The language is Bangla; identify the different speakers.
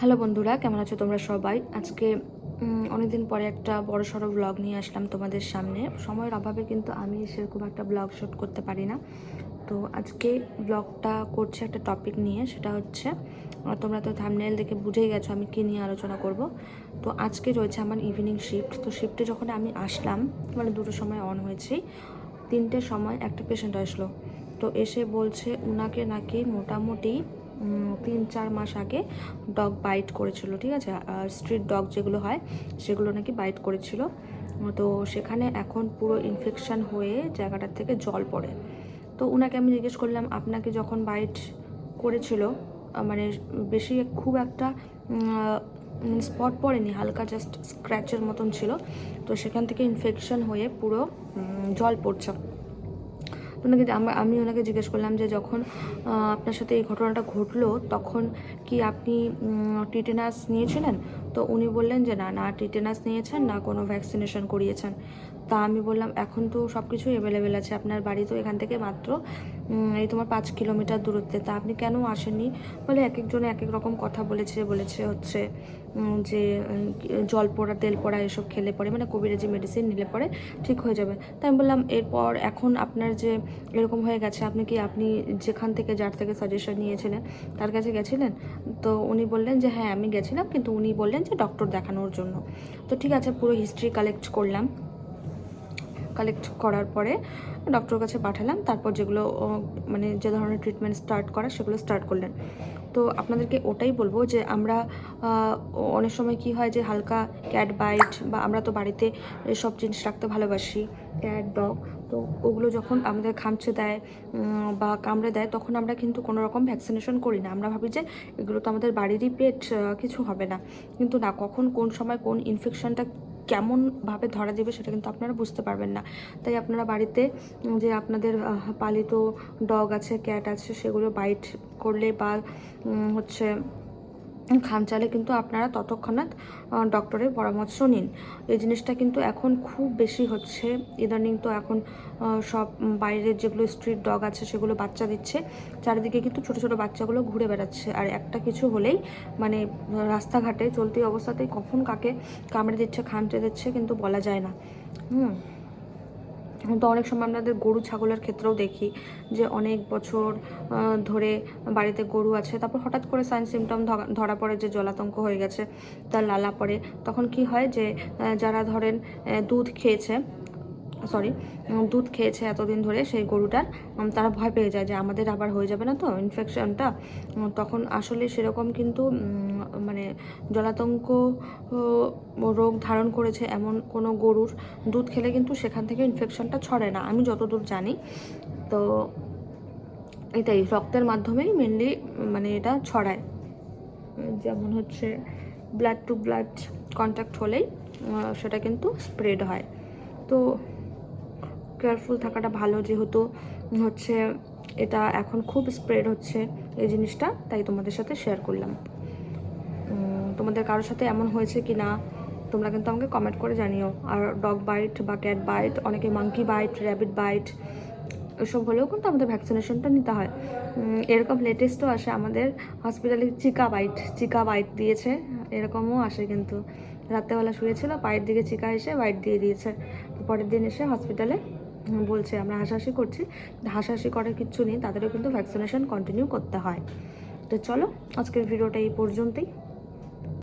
Speaker 1: হ্যালো বন্ধুরা, কেমন আছো তোমরা সবাই? আজকে অনেকদিন পরে একটা বড় সড়ো ব্লগ নিয়ে আসলাম তোমাদের সামনে। সময়ের অভাবে কিন্তু আমি সেরকম একটা ব্লগ শ্যুট করতে পারি না। তো আজকে ব্লগটা করছে একটা টপিক নিয়ে, সেটা হচ্ছে তোমরা তো থামনেল দেখে বুঝেই গেছো আমি কী নিয়ে আলোচনা করব। তো আজকে রয়েছে আমার ইভিনিং শিফট তো শিফটে যখন আমি আসলাম মানে দুটো সময় অন হয়েছি, তিনটের সময় একটা পেশেন্ট আসলো। তো এসে বলছে, উনাকে নাকি মোটামুটি তিন চার মাস আগে ডগ বাইট করেছিল, ঠিক আছে? স্ট্রিট ডগ যেগুলো হয়, সেগুলো নাকি বাইট করেছিল। তো সেখানে এখন পুরো ইনফেকশান হয়ে জায়গাটার থেকে জল পড়ে। তো ওনাকে আমি জিজ্ঞেস করলাম, আপনাকে যখন বাইট করেছিল মানে বেশি খুব একটা স্পট পড়েনি, হালকা জাস্ট স্ক্র্যাচের মতন ছিল, তো সেখান থেকে ইনফেকশন হয়ে পুরো জল পড়ছে। ওনাকে আমি ওনাকে জিজ্ঞেস করলাম যে যখন আপনার সাথে এই ঘটনাটা ঘটলো তখন কি আপনি টিটেনাস নিয়েছিলেন? তো উনি বললেন যে, না না, টিটেনাস নিয়েছেন, না, কোনো ভ্যাকসিনেশন করিয়েছেন। তা আমি বললাম, এখন তো সব কিছুই অ্যাভেলেবেল আছে। আপনার বাড়ি তো এখান থেকে মাত্র এই তোমার পাঁচ কিলোমিটার দূরত্বে। তা আপনি কেন আসেননি? বলে এক একজনে এক এক রকম কথা বলেছে বলেছে হচ্ছে যে জল পোড়া, তেল পোড়া এসব খেলে পরে মানে যে মেডিসিন নিলে পরে ঠিক হয়ে যাবে। তাই আমি বললাম, এরপর এখন আপনার যে, এরকম হয়ে গেছে, আপনি কি আপনি যেখান থেকে, যার থেকে সাজেশন নিয়েছিলেন, তার কাছে গেছিলেন? তো উনি বললেন যে হ্যাঁ আমি গেছিলাম, কিন্তু উনি বললেন যে ডক্টর দেখানোর জন্য। তো ঠিক আছে, পুরো হিস্ট্রি কালেক্ট করলাম। কালেক্ট করার পরে ডক্টর কাছে পাঠালাম। তারপর যেগুলো মানে যে ধরনের ট্রিটমেন্ট স্টার্ট করা, সেগুলো স্টার্ট করলেন। তো আপনাদেরকে ওটাই বলব যে, আমরা অনেক সময় কি হয় যে, হালকা ক্যাট বাইট বা আমরা তো বাড়িতে সব জিনিস রাখতে ভালোবাসি। ক্যাট ডগ তো ওগুলো যখন আমাদের খামচে দেয় বা কামড়ে দেয়, তখন আমরা কিন্তু কোনো রকম ভ্যাকসিনেশন করি না। আমরা ভাবি যে এগুলো তো আমাদের বাড়িরই পেট কিছু হবে না। কিন্তু না, কখন কোন সময় কোন ইনফেকশনটা কেমনভাবে ধরা দেবে সেটা কিন্তু আপনারা বুঝতে পারবেন না। তাই আপনারা বাড়িতে যে আপনাদের পালিত ডগ আছে, ক্যাট আছে, সেগুলো বাইট করলে বা হচ্ছে খামচালে কিন্তু আপনারা ততক্ষণাৎ ডক্টরের পরামর্শ নিন। এই জিনিসটা কিন্তু এখন খুব বেশি হচ্ছে। ইদানিং তো এখন সব বাইরের যেগুলো স্ট্রিট ডগ আছে সেগুলো বাচ্চা দিচ্ছে। চারিদিকে কিন্তু ছোট ছোট বাচ্চাগুলো ঘুরে বেড়াচ্ছে। আর একটা কিছু হলেই মানে রাস্তাঘাটে চলতি অবস্থাতেই কখন কাকে কামড়ে দিচ্ছে খামচে দিচ্ছে কিন্তু বলা যায় না। হুম। তো অনেক সময় আমাদের গরু, ছাগলের ক্ষেত্রেও দেখি যে অনেক বছর ধরে বাড়িতে গরু আছে। তারপর হঠাৎ করে সাইন সিমটম ধরা পড়ে যে জলাতঙ্ক হয়ে গেছে, তার লালা পড়ে। তখন কি হয় যে যারা ধরেন দুধ খেয়েছে সরি দুধ খেয়েছে এতদিন ধরে সেই গরুটার। তারা ভয় পেয়ে যায় যে আমাদের আবার হয়ে যাবে না তো ইনফেকশনটা তখন আসলে সেরকম কিন্তু মানে জলাতঙ্ক রোগ ধারণ করেছে এমন কোনো গরুর। দুধ খেলে কিন্তু সেখান থেকে ইনফেকশনটা ছড়ে না, আমি যতদূর জানি। তো এটাই, রক্তের মাধ্যমেই মেনলি মানে এটা ছড়ায়। যেমন হচ্ছে ব্লাড টু ব্লাড কন্ট্যাক্ট হলেই সেটা কিন্তু স্প্রেড হয়। তো কেয়ারফুল থাকাটা ভালো যেহেতু হচ্ছে এটা এখন খুব স্প্রেড হচ্ছে এই জিনিসটা, তাই তোমাদের সাথে শেয়ার করলাম। তোমাদের কারোর সাথে এমন হয়েছে কি না তোমরা কিন্তু আমাকে কমেন্ট করে জানিও। আর ডগ বাইট বা ক্যাট বাইট অনেকে মাঙ্কি বাইট র্যাবিট বাইট এসব হলেও কিন্তু আমাদের ভ্যাকসিনেশনটা নিতে হয়। এরকম লেটেস্টও আসে আমাদের হসপিটালে চিকা বাইট চিকা বাইট দিয়েছে, এরকমও আসে কিন্তু। রাত্রেবেলা শুয়েছিল, পায়ের দিকে চিকা এসে বাইট দিয়ে দিয়েছে। পরের দিন এসে হসপিটালে বলছে, আমরা হাসাহাসি করছি। হাসাহাসি করার কিচ্ছু নেই, তাদেরও কিন্তু ভ্যাকসিনেশন কন্টিনিউ করতে হয়। তো চলো, আজকের ভিডিওটা এই পর্যন্তই।